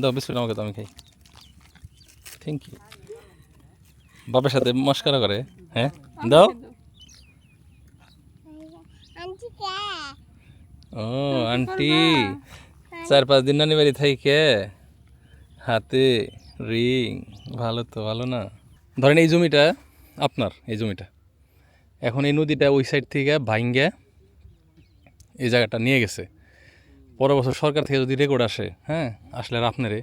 দাও, বিস্কুট আমাকে তো আমি খাই। থ্যাংক ইউ বাবার সাথে মস্কারা করে হ্যাঁ? দাও। ও, আন্টি। চার পাঁচ দিন নানি বাড়ি থাইকে হাতে রিং। ভালো তো, ভালো না। ধরেন এই জমিটা, আপনার এই জমিটা। এখন এই নদীটা ওই সাইড থেকে ভাঙ্গে এই জায়গাটা নিয়ে গেছে। পরের বছর সরকার থেকে যদি রেকর্ড আসে হ্যাঁ আসলে আর আপনারে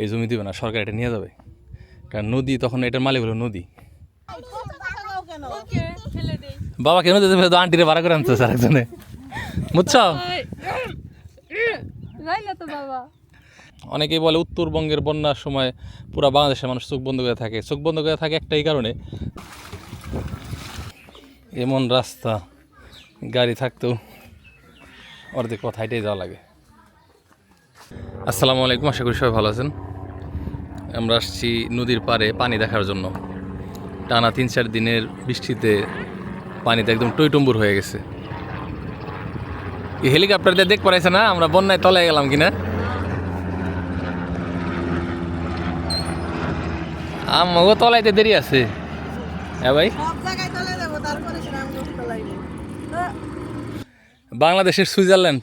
এই জমি দিবে না, সরকার এটা নিয়ে যাবে। কারণ নদী, তখন এটার মালিক হলো নদী। বাবা কেন তো আন্টিরে ভাড়া করে আনতে স্যার একজনে বুঝছ? অনেকেই বলে উত্তরবঙ্গের বন্যার সময় পুরো বাংলাদেশের মানুষ চোখ বন্ধ করে থাকে। চোখ বন্ধ করে থাকে একটাই কারণে, এমন রাস্তা, গাড়ি থাকতেও অর্ধেক পথ হাইটেই যাওয়া লাগে। আসসালামু আলাইকুম আশা করি সবাই ভালো আছেন। আমরা আসছি নদীর পাড়ে পানি দেখার জন্য। টানা তিন চার দিনের বৃষ্টিতে পানিতে একদম টইটম্বুর হয়ে গেছে। এই হেলিকপ্টার দিয়ে দেখ পড়াইছে না আমরা বন্যায় তলায় গেলাম কিনা? আমাগো তলাইতে দেরি আছে। হ্যাঁ ভাই। বাংলাদেশের জায়গায় চলে যাব তারপরে সেরকম করতে লাগবে বাংলাদেশের সুইজারল্যান্ড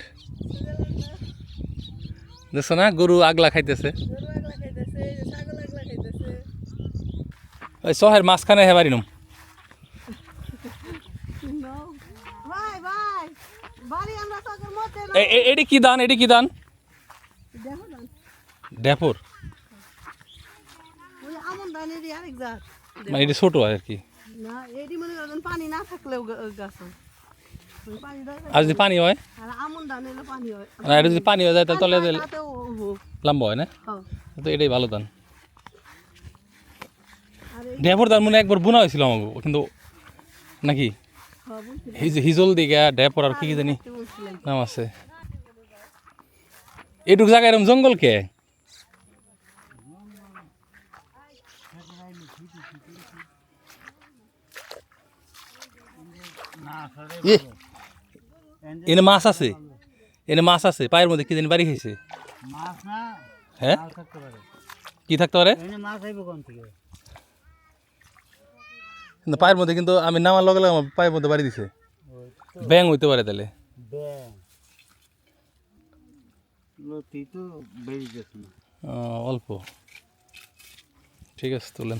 দেখছ না? গরু আগলা খাইতেছে। ওই শহের মাঝখানে হে বাড়ি নুম। ভাই ভাই বাড়ি আমরা চকের মধ্যে না। এ- এ- এডি কি দান এডি কি দান ড্যাপর মানে এটি ছোট আর কি। না, এটি মনে করেন পানি না থাকলেও গাছ হয়। ওই পানি দরকার আর যদি পানি হয়? আর এটা যদি পানি হয়ে যায় তাহলে তলে লম্বা হয় না। তো এটাই ভালো এই ড্যাপর দান মনে একবার বোনা হয়েছিল আমাকে কিন্তু নাকি? হিজল দিকে ড্যাপর আর কি কি জানি? নাম আছে। এটুক জায়গা এরকম জঙ্গল কে? এ, এনে মাছ আছে? এনে মাছ আছে? পায়ের মধ্যে কি জানি বাড়ি খাইছে হ্যাঁ? কি থাকতে পারে? পায়ের মধ্যে কিন্তু আমি নামার লগে লগে পায়ের মধ্যে বাড়ি দিছে। ব্যাং হইতে পারে তাহলে। অল্প। ঠিক আছে তোলেন।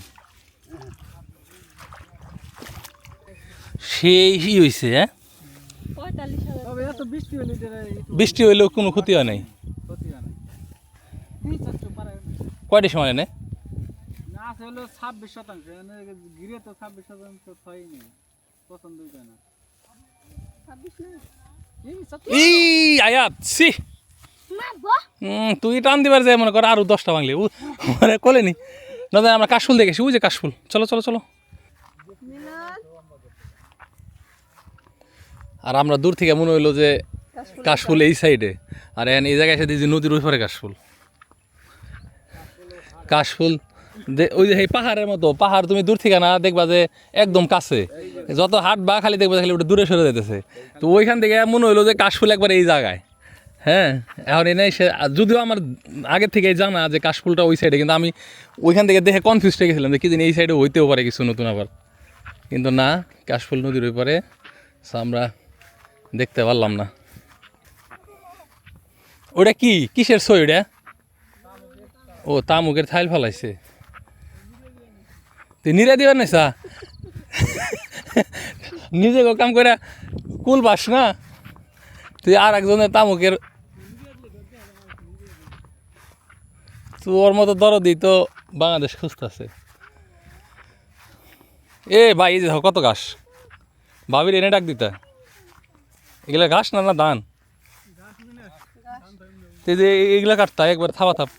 সেই ই হয়েছে হ্যাঁ? বৃষ্টি হলে বৃষ্টি হইলেও কোনো ক্ষতি হয় নাই? ক্ষতি হয় না কয়টি সময় এনে? ছাব্বিশ শতাংশ। গিরে তো ছাব্বিশ শতাংশ হইতে না। তুই টান দিবার যায় মনে কর আরও দশটা বাংলি উ, মানে কোলে নি না জানি আমরা কাশফুল দেখেছি ওই যে কাশফুল। চলো চলো চলো। আর আমরা দূর থেকে মনে হইল যে কাশফুল এই সাইডে। আর এখন এই জায়গায় এসে দেখছি নদীর ওই পারে কাশফুল। কাশফুল ওই যে এই পাহাড়ের মতো পাহাড় তুমি দূর থেকে না দেখবা যে একদম কাছে। যত হাট বা খালি দেখবা খালি ওটা দূরে সরে যেতেছে তো ওইখান থেকে মনে হইল যে কাশফুল একবার এই জায়গায়। হ্যাঁ এখন এনে সে যদিও আমার আগে থেকেই জানা যে কাশফুলটা ওই সাইডে কিন্তু আমি ওইখান থেকে দেখে কনফিউজ হয়ে গেছিলাম যে কি জানি এই সাইডে হইতেও পারে কিছু নতুন আবার। কিন্তু না কাশফুল নদীর ওই পারে। আমরা দেখতে পারলাম না। ওটা কি? কিসের সই ওটা ও, তামুকের থাইল ফেলাইছে। তুই নিরা দিবার নাই সা নিজে কাম করে কুল পাস না? তুই আর একজনের তামুকের তোর মতো দরদি তো বাংলাদেশ খুঁজতেছে। এ ভাই, এই যে কত ঘাস। ভাবির এনে ডাক দিতা। এগুলা ঘাস না না ধান? তো এই যে এগুলা কাটতা একবার থাবা থাপ।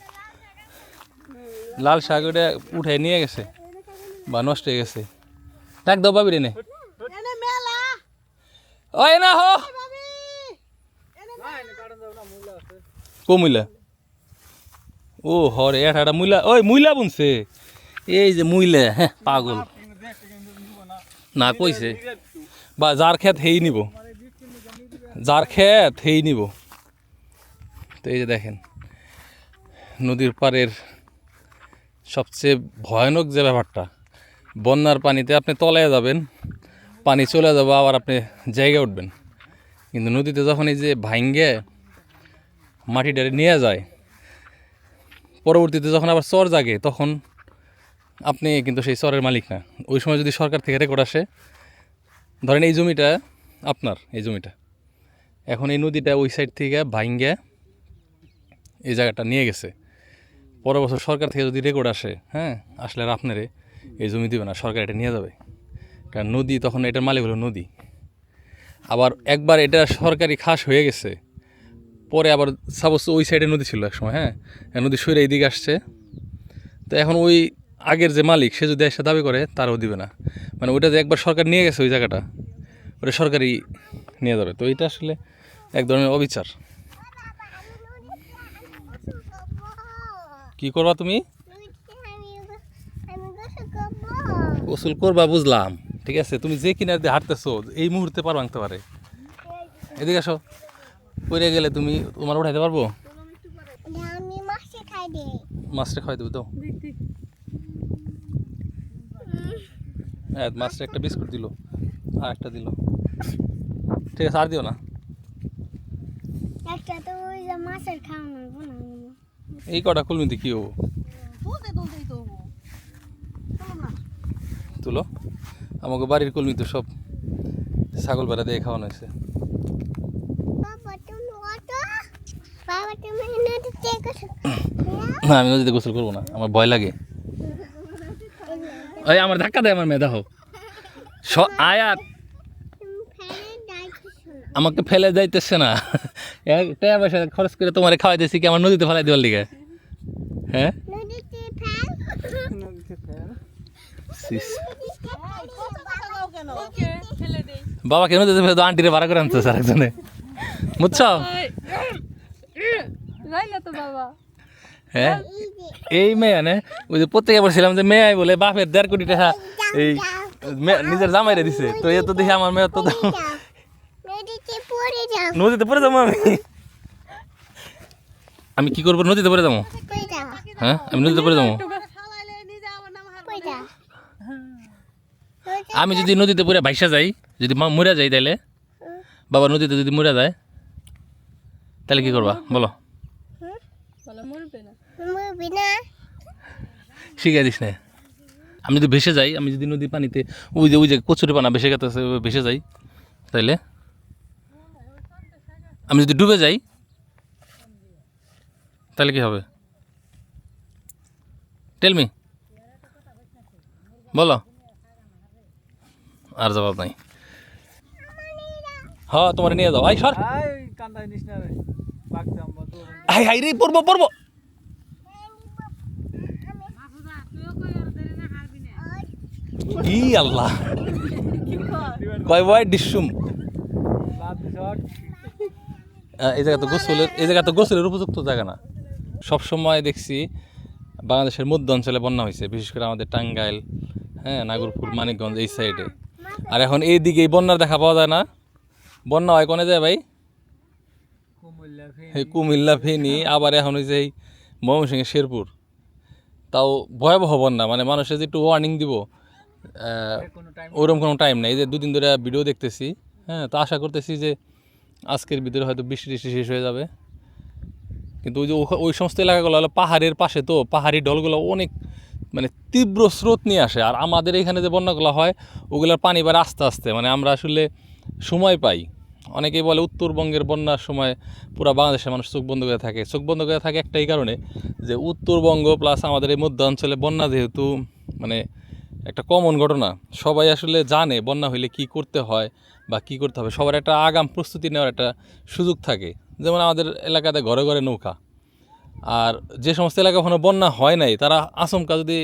লাল শাক ওটা উঠে নিয়ে গেছে বা নষ্ট হয়ে গেছে। ডাক দাও ভাবির এনে। এনে মেলা। ও এনা হো ভাবি এনে ও হরে এটা মুইলা ওই মুইলা বুনছে। এই যে মুইলা হ্যাঁ পাগল। না কইছে। বা যার ক্ষেত হেই নিব। যার ক্ষেত হেই নিব। তো এই যে দেখেন, নদীর পাড়ের সবচেয়ে ভয়ানক যে ব্যাপারটা, বন্যার পানিতে আপনি তলায় যাবেন, পানি চলে যাবে, আবার আপনি জায়গায় উঠবেন। কিন্তু নদীতে যখন এই যে ভাঙ্গে মাটিটারে নিয়ে যায়, পরবর্তীতে যখন আবার চর জাগে, তখন আপনি কিন্তু সেই চরের মালিক না। ওই সময় যদি সরকার থেকে রেকর্ড আসে, ধরেন এই জমিটা আপনার, এই জমিটা। এখন এই নদীটা ওই সাইড থেকে ভাঙ্গে এই জায়গাটা নিয়ে গেছে। পরের বছর সরকার থেকে যদি রেকর্ড আসে হ্যাঁ আসলে আর আপনারে এই জমি দিবে না, সরকার এটা নিয়ে যাবে। কারণ নদী তখন এটার মালিক হলো নদী। আবার একবার এটা সরকারি খাস হয়ে গেছে, পরে আবার সাপোজ ওই সাইডে নদী ছিল একসময় হ্যাঁ নদী সরে এইদিকে আসছে। তো এখন ওই আগের যে মালিক, সে যদি এসে দাবি করে, তারও দিবে না। মানে ওইটা যে একবার সরকার নিয়ে গেছে ওই জায়গাটা, ওটা সরকারি নিয়ে যাবে। তো এটা আসলে এক ধরনের অবিচার। কি করবা তুমি? গোসল করবা, বুঝলাম। ঠিক আছে, তুমি যে কিনার দিয়ে হাঁটতেছো, এই মুহূর্তে পার ভাঙতে পারে। এদিকে আসো। পড়ে গেলে তুমি তোমার উঠাইতে পারব? মাছটা খাওয়াই দেবে তো হ্যাঁ মাছটা একটা বিস্কুট দিল, আর একটা দিল। ঠিক আছে, আর দিও না। একটা তো ওই যে মাছের খাওয়ানো বানানো এই কটা কুলমিতে কি হব তুলতে তুলতেই তো হব। তুলো। আমাকে বাড়ির কলমি তো সব ছাগল বেড়া দিয়ে খাওয়ানো হয়েছে। বাবা তুমি অটো বাবা তুমি নদীতে গোসল না আমি নদীতে গোসল করব না আমার ভয় লাগে। ওই আমার ধাক্কা দেয় আমার মেয়ে দেখো। স- আয়াত তুমি ফেলে ডাইতেছো না আমাকে ফেলে যাইতেছে না। এক টাকা পয়সা খরচ করে তোমার খাওয়াইতেছি কি আমার নদীতে ফেলাই দেওয়ার লিগে? হ্যাঁ? নদীতে ফেল। সিস। যাও কেন ওকে ফেলে দেই। বাবাকে নদীতে ফেলে তো আন্টিরে ভাড়া করে আনতে স্যার একজনে বুঝছ? যাই না তো বাবা। হ্যাঁ? এই মেয়ে নে? ওই যে প্রত্যেকে বলছিলাম যে মেয়ে বলে বাপের দেড় কোটি টাকা এই নিজের জামাইরে দিছে। তো এ তো দেখি আমার মেয়ে তো নদীতে পড়ে যাব আমি? আমি কি করব? নদীতে পড়ে যাব? হ্যাঁ? আমি নদীতে পড়ে যাব? আমি যদি নদীতে পড়ে ভাইসা যাই যদি মা- মরে যাই তাহলে বাবা নদীতে যদি মরে যায় তাহলে কি করবা? বলো। শিখিয়ে দিস না। আমি যদি ভেসে যাই আমি যদি নদী পানিতে ওই যে ওই যে কচুরি পানা ভেসে গেছে ভেসে যাই তাইলে? আমি যদি ডুবে যাই, তাহলে কি হবে? টেলমি বলো। আর জবাব নাই। হ্যাঁ তোমার নিয়ে যাও। আই সর। হাই হাই রে, পড়ব পড়ব। ই আল্লাহ। কয়, বয়, ডিসুম। এই জায়গা তো গোসলের এই জায়গা তো গোসলের উপযুক্ত জায়গা না। সব সময় দেখছি বাংলাদেশের মধ্য অঞ্চলে বন্যা হয়েছে বিশেষ করে আমাদের টাঙ্গাইল হ্যাঁ নাগরপুর মানিকগঞ্জ এই সাইডে আর এখন এই দিকে এই বন্যার দেখা পাওয়া যায় না। বন্যা হয় কোনে যায় ভাই? কুমিল্লা ফেনী। আবার এখন ওই যে এই ময়মনসিংহের শেরপুর। তাও ভয়াবহ বন্যা মানে মানুষের যে একটু ওয়ার্নিং দিব ওরকম কোনো টাইম নেই। এই যে দুদিন ধরে ভিডিও দেখতেছি হ্যাঁ তো আশা করতেছি যে আজকের ভিতরে হয়তো বৃষ্টি টিষ্টি শেষ হয়ে যাবে। কিন্তু ওই যে ওই সমস্ত এলাকাগুলো হলো পাহাড়ের পাশে তো, পাহাড়ি ডলগুলো অনেক মানে তীব্র স্রোত নিয়ে আসে। আর আমাদের এখানে যে বন্যাগুলো হয়, ওগুলোর পানি বাড়ে আস্তে আস্তে। মানে আমরা আসলে সময় পাই। অনেকেই বলে উত্তরবঙ্গের বন্যার সময় পুরো বাংলাদেশের মানুষ চোখ বন্ধ করে থাকে। চোখ বন্ধ করে থাকে একটাই কারণে যে উত্তরবঙ্গ প্লাস আমাদের এই মধ্য অঞ্চলে বন্যা যেহেতু মানে একটা কমন ঘটনা। সবাই আসলে জানে বন্যা হইলে কি করতে হয়। বা কি করতে হবে? সবার একটা আগাম প্রস্তুতি নেওয়ার একটা সুযোগ থাকে। যেমন আমাদের এলাকাতে ঘরে ঘরে নৌকা। আর যে সমস্ত এলাকা ওখানে বন্যা হয় নাই তারা আচমকা যদি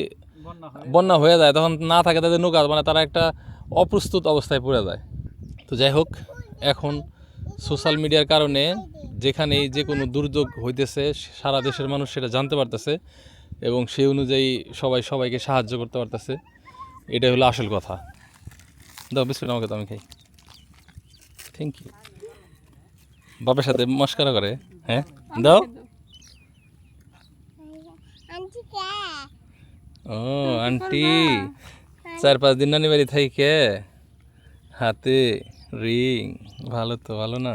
বন্যা হয়ে যায় তখন না থাকে তাদের নৌকা মানে তারা একটা অপ্রস্তুত অবস্থায় পড়ে যায়। তো যাই হোক এখন সোশ্যাল মিডিয়ার কারণে যেখানেই যে কোনো দুর্যোগ হইতেছে সারা দেশের মানুষ সেটা জানতে পারতেছে এবং সেই অনুযায়ী সবাই সবাইকে সাহায্য করতে পারতেছে। এটাই হলো আসল কথা। দাও বিস্কুট আমাকে তো আমি খাই। থ্যাংক ইউ বাপের সাথে মস্কারা করে হ্যাঁ? দাও। ও আন্টি। চার পাঁচ দিন নানি বাড়ি থাইকে। হাতে রিং। ভালো তো ভালো না?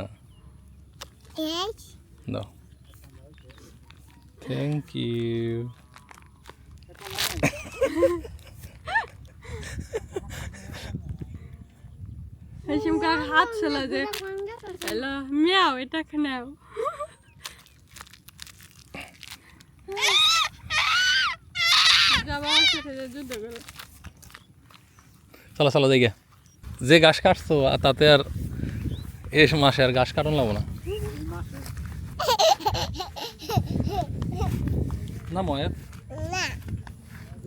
দাও। থ্যাংক ইউ কাক হাত ছিল যে হ্যালো মিয়াও এটা চলো চলো গিয়া। যে ঘাস কাটছো আর তাতে আর এই মাসে আর গাছ কাটন লাগবো না। না ময়ের?